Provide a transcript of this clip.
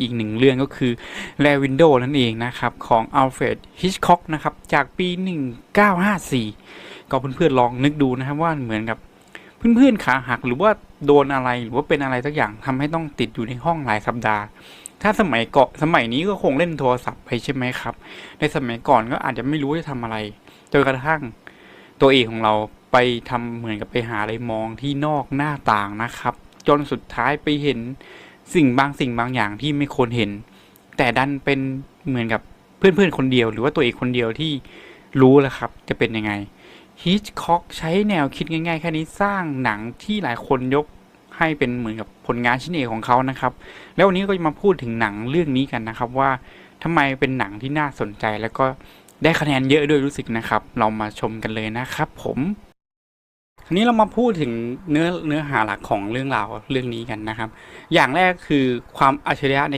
อีกหนึ่งเรื่องก็คือแลวินโดนั่นเองนะครับ ของอัลเฟรดฮิชคอกนะครับ จากปี 1954 ก็เพื่อนๆลองนึกดูนะครับว่าเหมือนกับเพื่อนๆขาหักหรือว่าโดนอะไรหรือว่าเป็นอะไรสักอย่างทำให้ต้องติดอยู่ในห้องหลายสัปดาห์ ถ้าสมัยเกาะสมัยนี้ก็คงเล่นโทรศัพท์ไปใช่ไหมครับ ในสมัยก่อนก็อาจจะไม่รู้จะทำอะไรจนกระทั่งตัวเองของเราไปทำเหมือนกับไปหาอะไรมองที่นอกหน้าต่างนะครับ จนสุดท้ายไปเห็น สิ่งบางสิ่งบางอย่างที่ไม่ควรเห็น แต่ดันเป็นเหมือนกับเพื่อนๆคนเดียว หรือว่าตัวเองคนเดียวที่รู้แล้วครับ จะเป็นยังไงฮิชคอกใช้แนวคิดง่ายๆแค่นี้สร้างหนังที่หลายคนยกให้เป็นเหมือนกับผลงานชิ้นเอกของเขานะครับ แล้ววันนี้ก็จะมาพูดถึงหนังเรื่องนี้กันนะครับ ว่าทำไมเป็นหนังที่น่าสนใจแล้วก็ได้คะแนนเยอะด้วยรู้สึกนะครับ เรามาชมกันเลยนะครับผม ทีนี้เรามาพูดถึงเนื้อเนื้อหาหลักของเรื่องราวเรื่องนี้กันนะครับ อย่างแรกคือความอัจฉริยะใน